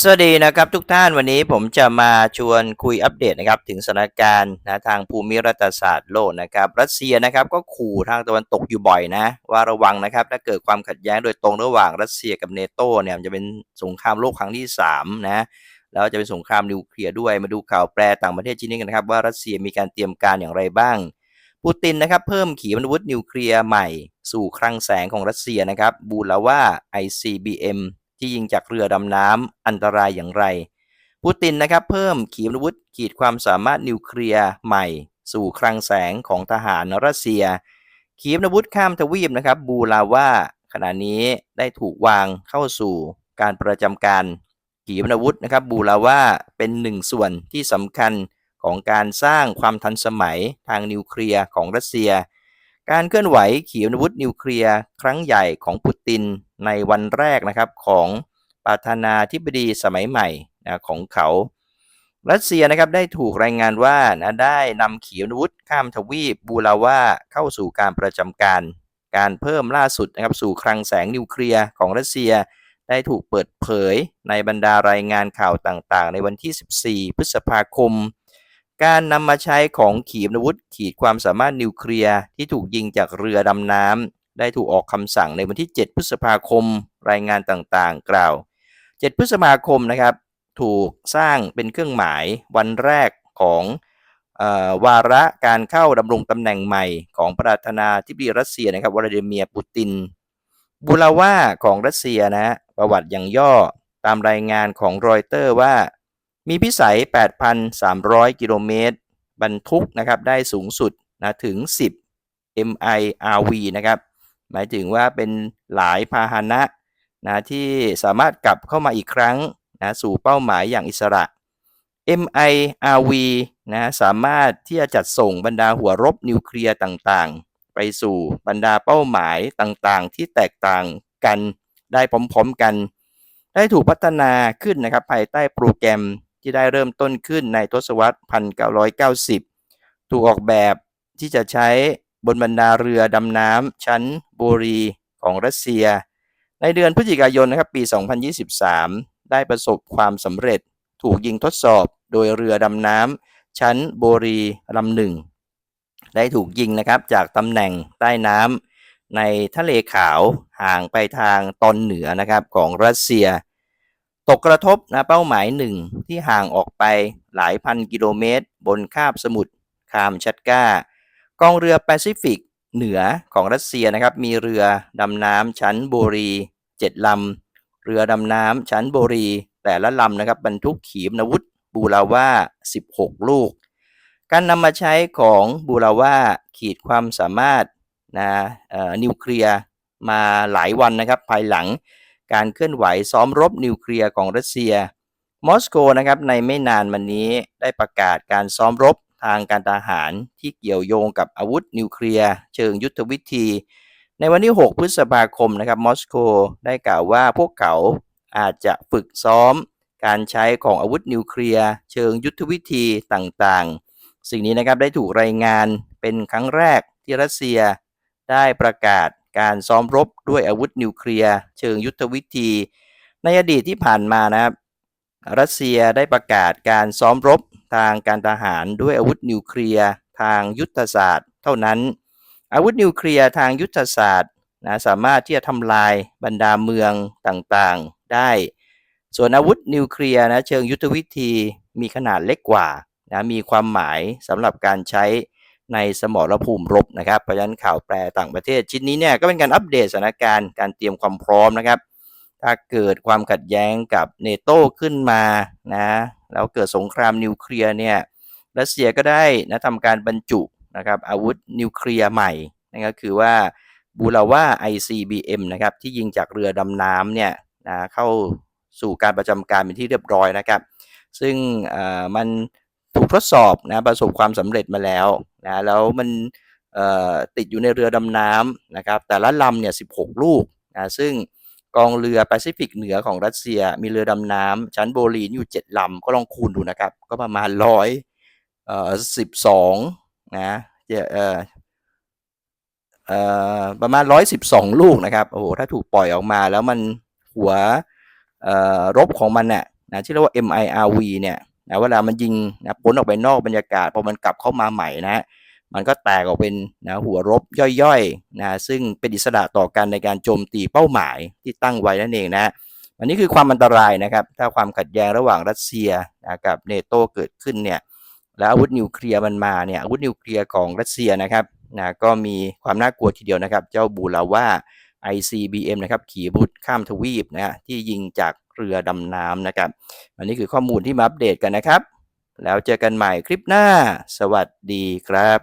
สวัสดีนะครับทุกท่านวันนี้ผมจะมาชวนคุยอัปเดตนะครับถึงสถานการณ์นะทางภูมิรัฐศาสตร์โลกนะครับรัสเซียนะครับก็ขู่ทางตะวันตกอยู่บ่อยนะว่าระวังนะครับถ้าเกิดความขัดแย้งโดยตรงระหว่างรัสเซียกับเนโตเนี่ยจะเป็นสงครามโลกครั้งที่3นะแล้วจะเป็นสงครามนิวเคลียร์ด้วยมาดูข่าวแปรต่างประเทศชิ้นนี้กันนะครับว่ารัสเซียมีการเตรียมการอย่างไรบ้างปูตินนะครับเพิ่มขีปนาวุธนิวเคลียร์ใหม่ สู่คลังแสงของรัสเซียนะครับบูลาว่า ICBM ที่ยิงจากเรือดำน้ำอันตรายอย่างไร ปูตินนะครับเพิ่มขีปนาวุธขีดความสามารถนิวเคลียร์ใหม่ สู่คลังแสงของทหารรัสเซีย ขีปนาวุธข้ามทวีปนะครับบูลาว่าขณะนี้ได้ถูกวางเข้าสู่การประจำการขีปนาวุธนะครับบูลาว่าเป็นหนึ่งส่วนที่สำคัญของการสร้างความทันสมัยทางนิวเคลียร์ของรัสเซีย การเคลื่อนไหวขีปนาวุธนิวเคลียร์ครั้งใหญ่ของปูตินในวันแรกนะครับของประธานาธิบดีสมัยใหม่นะของเขา รัสเซียนะครับได้ถูกรายงานว่านะได้นำขีปนาวุธข้ามทวีปบูลาวาเข้าสู่การประจำการ การเพิ่มล่าสุดนะครับสู่คลังแสงนิวเคลียร์ของรัสเซียได้ถูกเปิดเผยในบรรดารายงานข่าวต่างๆ ในวันที่ 14 พฤษภาคม การนำมาใช้ของขีปนาวุธ ขีดความสามารถนิวเคลียร์ที่ถูกยิงจากเรือดำน้ำได้ถูกออกคำสั่งในวันที่ 7 พฤษภาคม รายงานต่างๆ กล่าว 7 พฤษภาคมนะครับถูกสร้างเป็นเครื่องหมายวันแรกของอวาระการเข้าดำรงตำแหน่งใหม่ของประธานาธิบดีรัสเซียนะครับวลาดิเมียร์ปูตินบูลาว่าของรัสเซียนะประวัติอย่างย่อตามรายงานของรอยเตอร์ว่า มีพิสัย 8,300 กิโลเมตร บรรทุกนะครับได้สูงสุดนะถึง 10 MIRV นะครับ หมายถึงว่าเป็นหลายพาหนะนะที่สามารถกลับเข้ามาอีกครั้งนะสู่เป้าหมายอย่างอิสระ MIRV นะสามารถที่จะจัดส่งบรรดาหัวรบนิวเคลียร์ต่างๆ ไปสู่บรรดาเป้าหมายต่างๆ ที่แตกต่างกันได้พร้อมๆกัน ได้ถูกพัฒนาขึ้นนะครับภายใต้โปรแกรม ที่ได้เริ่มต้นขึ้นในทศวรรษ 1990 ถูกออกแบบที่จะใช้บนบรรดาเรือดำน้ำชั้นโบรีของรัสเซีย ในเดือนพฤศจิกายนนะครับปี 2023 ได้ประสบความสำเร็จถูกยิงทดสอบโดยเรือดำน้ำชั้นโบรีลำหนึ่ง ได้ถูกยิงนะครับจากตำแหน่งใต้น้ำในทะเลขาวห่างไปทางตอนเหนือนะครับของรัสเซีย ตกกระทบนะเป้าหมายหนึ่งที่ห่างออกไปหลายพันกิโลเมตร บนคาบสมุทรคามชัดก้ากองเรือแปซิฟิกเหนือของรัสเซียนะครับมีเรือดำน้ำชั้นโบรี 7 ลำ เรือดำน้ำชั้นโบรี แต่ละลำนะครับบรรทุกขีปนาวุธบูราว่า 16 ลูก การนำมาใช้ของบูราว่าขีดความสามารถนะนิวเคลียร์มาหลายวันนะครับภายหลัง การเคลื่อนไหวซ้อมรบนิวเคลียร์ของรัสเซีย มอสโกนะครับในไม่นานมานี้ได้ประกาศการซ้อมรบทางการทหารที่เกี่ยวโยงกับอาวุธนิวเคลียร์เชิงยุทธวิธี ในวันที่ 6 พฤษภาคมนะครับมอสโกได้กล่าวว่าพวกเขาอาจจะฝึกซ้อมการใช้ของอาวุธนิวเคลียร์เชิงยุทธวิธีต่างๆ สิ่งนี้นะครับได้ถูกรายงานเป็นครั้งแรกที่รัสเซียได้ประกาศ การซ้อมรบด้วยอาวุธนิวเคลียร์เชิงยุทธวิธี ในอดีตที่ผ่านมานะครับรัสเซียได้ประกาศการซ้อมรบทางการทหารด้วยอาวุธนิวเคลียร์ทางยุทธศาสตร์ เท่านั้น อาวุธนิวเคลียร์ทางยุทธศาสตร์นะสามารถที่จะทำลายบรรดาเมืองต่างๆได้ ส่วนอาวุธนิวเคลียร์นะเชิงยุทธวิธีมีขนาดเล็กกว่านะมีความหมายสำหรับการใช้ ในสมรภูมิรบนะครับ เพราะฉะนั้นข่าวแปลต่างประเทศชิ้นนี้เนี่ยก็เป็นการอัปเดตสถานการณ์การเตรียมความพร้อมนะครับ ถ้าเกิดความขัดแย้งกับเนโตขึ้นมานะแล้วเกิดสงครามนิวเคลียร์เนี่ยรัสเซียก็ได้นะทำการบรรจุนะครับอาวุธนิวเคลียร์ใหม่นั่นก็คือว่าบูราว่า ICBM นะครับที่ยิงจากเรือดำน้ำเนี่ยนะเข้าสู่การประจำการเป็นที่เรียบร้อยนะครับ ซึ่งมัน ทดสอบนะประสบความสำเร็จมาแล้วนะแล้วมันติดอยู่ในเรือดำน้ำนะครับแต่ละลำเนี่ย16ลูกนะซึ่งกองเรือแปซิฟิกเหนือของรัสเซีย มีเรือดำน้ำชั้นโบลีนอยู่ 7ลำก็ลองคูณดูนะครับ ก็ประมาณร้อยเอ่อสิบสองนะเอ่อเอ่อประมาณร้อยสิบสองลูกนะครับโอ้โหถ้าถูกปล่อยออกมาแล้วมันหัวเอ่อรบของมันเนี่ยนะที่เรียกว่า MIRV เนี่ย นะเวลามันยิงนะพ้นออกไปนอกบรรยากาศพอมันกลับเข้ามาใหม่นะมันก็แตกออกเป็นนะหัวรบย่อยๆนะซึ่งเป็นอิสระต่อกันในการโจมตีเป้าหมายที่ตั้งไว้นั่นเองนะอันนี้คือความอันตรายนะครับ ถ้าความขัดแย้งระหว่างรัสเซียนะกับเนโตเกิดขึ้นเนี่ยแล้วอาวุธนิวเคลียร์มันมาเนี่ยอาวุธนิวเคลียร์ของรัสเซียนะครับนะก็มีความน่ากลัวทีเดียวนะครับ เจ้าบูลาว่า ICBM นะครับ ขีปนาวุธข้ามทวีปนะที่ยิงจาก เรือดำน้ำนะครับอันนี้คือข้อมูลที่มาอัปเดตกันนะครับ แล้วเจอกันใหม่คลิปหน้า สวัสดีครับ